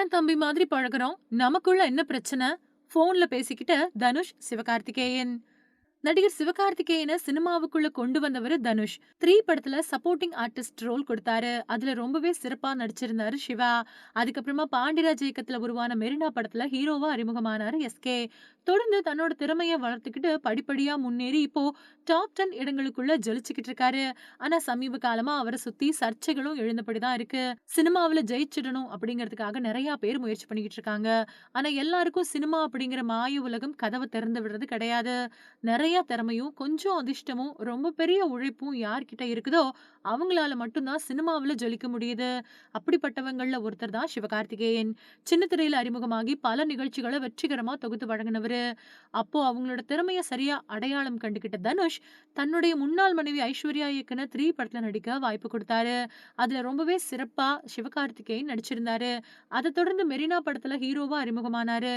அண்ணன் தம்பி மாதிரி பழகுறோம். நமக்குள்ள என்ன பிரச்சனை? போன்ல பேசிக்கிட்ட தனுஷ் சிவகார்த்திகேயன். நடிகர் சிவகார்த்திகேயனை சினிமாவுக்குள்ள கொண்டு வந்தவர் தனுஷ். த்ரீ படத்துல சப்போர்ட்டிங் ஆர்டிஸ்ட் ரோல் கொடுத்தாரு. அதுல ரொம்பவே சிறப்பா நடிச்சிருந்தாரு சிவா. அதுக்கப்புறமா பாண்டியராஜ் இயக்கத்துல உருவான மெரினா படத்துல ஹீரோவா அறிமுகமானாரு எஸ்கே தொடர்ந்து தன்னோட திறமைய வளர்த்துக்கிட்டு படிப்படியா முன்னேறி இப்போ டாப் டென் இடங்களுக்குள்ள ஜொலிச்சுக்கிட்டு இருக்காரு. ஆனா சமீப காலமா அவரை சுத்தி சர்ச்சைகளும் எழுந்தபடிதான் இருக்கு. சினிமாவுல ஜெயிச்சிடணும் அப்படிங்கிறதுக்காக நிறைய பேர் முயற்சி பண்ணிக்கிட்டு இருக்காங்க. ஆனா எல்லாருக்கும் சினிமா அப்படிங்கிற மாய உலகம் கதவை திறந்து விடுறது கிடையாது. நிறைய நிறைய திறமையும் கொஞ்சம் அதிர்ஷ்டமும் ரொம்ப பெரிய உழைப்பும் யார்கிட்ட இருக்குதோ அவங்களால மட்டும்தான் சினிமாவில் ஜொலிக்க முடியுது. அப்படிப்பட்டவங்களில் ஒருத்தர் தான் சிவகார்த்திகேயன். சின்ன திரையில் அறிமுகமாகி பல நிகழ்ச்சிகளை வெற்றிகரமாக தொகுத்து வழங்கினவர். அப்போ அவங்களோட திறமையை சரியா அடையாளம் கண்டுகிட்ட தனுஷ் தன்னுடைய முன்னாள் மனைவி ஐஸ்வர்யா இயக்குன த்ரீ படத்தில் நடிக்க வாய்ப்பு கொடுத்தாரு. அதில் ரொம்பவே சிறப்பாக சிவகார்த்திகேயன் நடிச்சிருந்தாரு. அதை தொடர்ந்து மெரினா படத்தில் ஹீரோவாக அறிமுகமானாரு.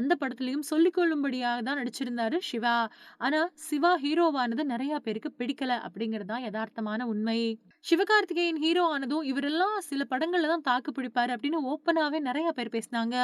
அந்த படத்துலையும் சொல்லிக்கொள்ளும்படியாக தான் நடிச்சிருந்தாரு சிவா. ஆனால் ஆனா சிவா ஹீரோவானது நிறைய பேருக்கு பிடிக்கல அப்படிங்கிறது தான் யதார்த்தமான உண்மை. சிவகார்த்திகேயன் ஹீரோ ஆனதும் இவரெல்லாம் சில படங்கள்ல தான் தாக்கு பிடிப்பாரு அப்படின்னு ஓப்பனாவே நிறைய பேர் பேசினாங்க.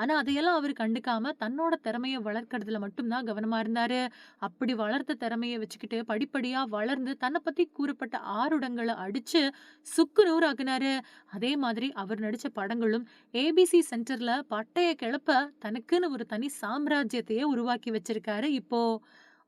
ஆனா அதையெல்லாம் அவர் கண்டுக்காம தன்னோட திறமையை வளர்க்கறதுல மட்டும்தான் கவனமா இருந்தாரு. அப்படி வளர்த்த திறமையை வச்சுக்கிட்டு படிப்படியா வளர்ந்து தன்னை பத்தி கூறப்பட்ட ஆறுடங்களை அடிச்சு சுக்கு நூறு ஆக்குனாரு அதே மாதிரி அவர் நடிச்ச படங்களும் ஏபிசி சென்டர்ல பட்டையை கிளப்ப தனக்குன்னு ஒரு தனி சாம்ராஜ்யத்தையே உருவாக்கி வச்சிருக்காரு இப்போ.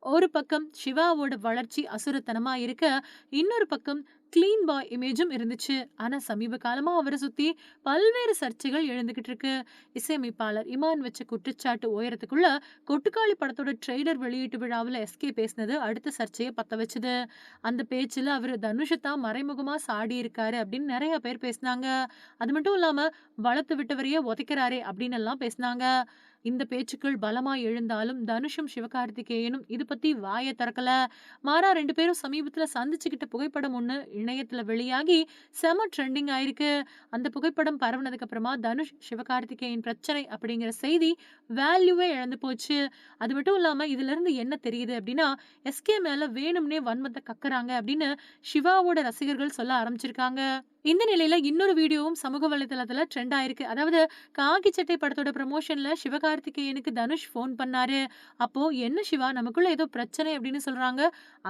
ஒரு பக்கம் சிவாவோட வளர்ச்சி அசுரத்தனமா இருக்க இன்னொரு பக்கம் கிளீன் பாய் இமேஜும் இருந்துச்சு. ஆனா சமீப காலமா அவரை சுத்தி பல்வேறு சர்ச்சைகள் எழுந்துகிட்டு இருக்கு. இசையமைப்பாளர் இமான் வச்ச குற்றச்சாட்டு உயரத்துக்குள்ள கொட்டுக்காளி படத்தோட ட்ரெய்லர் வெளியீட்டு விழாவில் எஸ்கே பேசினது அடுத்த சர்ச்சையை பத்த வச்சுது. அந்த பேச்சுல அவர் தனுஷத்தான் மறைமுகமா சாடி இருக்காரு அப்படின்னு நிறைய பேர் பேசினாங்க. அது மட்டும் இல்லாம வளர்த்து விட்டவரையே உதைக்கிறாரே அப்படின்னு எல்லாம் பேசினாங்க. இந்த பேச்சுக்கள் பலமா எழுந்தாலும் தனுஷும் சிவகார்த்திகேயனும் இது பத்தி வாயை திறக்கல. மாறா ரெண்டு பேரும் சமீபத்துல சந்திச்சுக்கிட்ட புகைப்படம் ஒண்ணு இணையத்துல வெளியாகி செம ட்ரெண்டிங் ஆயிருக்கு. அந்த புகைப்படம் பரவுனதுக்கு அப்புறமா தனுஷ் சிவகார்த்திகேயன் பிரச்சனை அப்படிங்கிற செய்தி வேல்யூவே இழந்து போச்சு. அது மட்டும் இல்லாம இதுல இருந்து என்ன தெரியுது அப்படின்னா எஸ்கே மேல வேணும்னே வன்மத்தை கக்குறாங்க அப்படின்னு சிவாவோட ரசிகர்கள் சொல்ல ஆரம்பிச்சிருக்காங்க. இந்த நிலையில இன்னொரு வீடியோவும் சமூக வலைதளத்துல ட்ரெண்ட் ஆயிருக்கு. அதாவது காக்கி சட்டை படத்தோட ப்ரமோஷன்ல சிவகார்த்திகேயனுக்கு தனுஷ் ஃபோன் பண்ணாரு. அப்போ என்ன சிவா நமக்குள்ள ஏதோ பிரச்சனை அப்படின்னு சொல்றாங்க.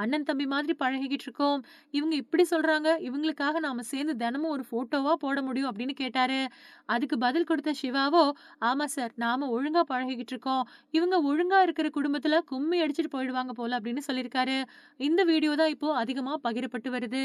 அண்ணன் தம்பி மாதிரி பழகிக்கிட்டு இருக்கோம். இவங்க இப்படி சொல்றாங்க. இவங்களுக்காக நாம சேர்ந்து தினமும் ஒரு போட்டோவா போட முடியும் அப்படின்னு கேட்டாரு. அதுக்கு பதில் கொடுத்த சிவாவோ ஆமா சார் நாம ஒழுங்கா பழகிக்கிட்டு இருக்கோம். இவங்க ஒழுங்கா இருக்கிற குடும்பத்துல கும்மி அடிச்சிட்டு போயிடுவாங்க போல அப்படின்னு சொல்லியிருக்காரு. இந்த வீடியோ தான் இப்போ அதிகமா பகிரப்பட்டு வருது.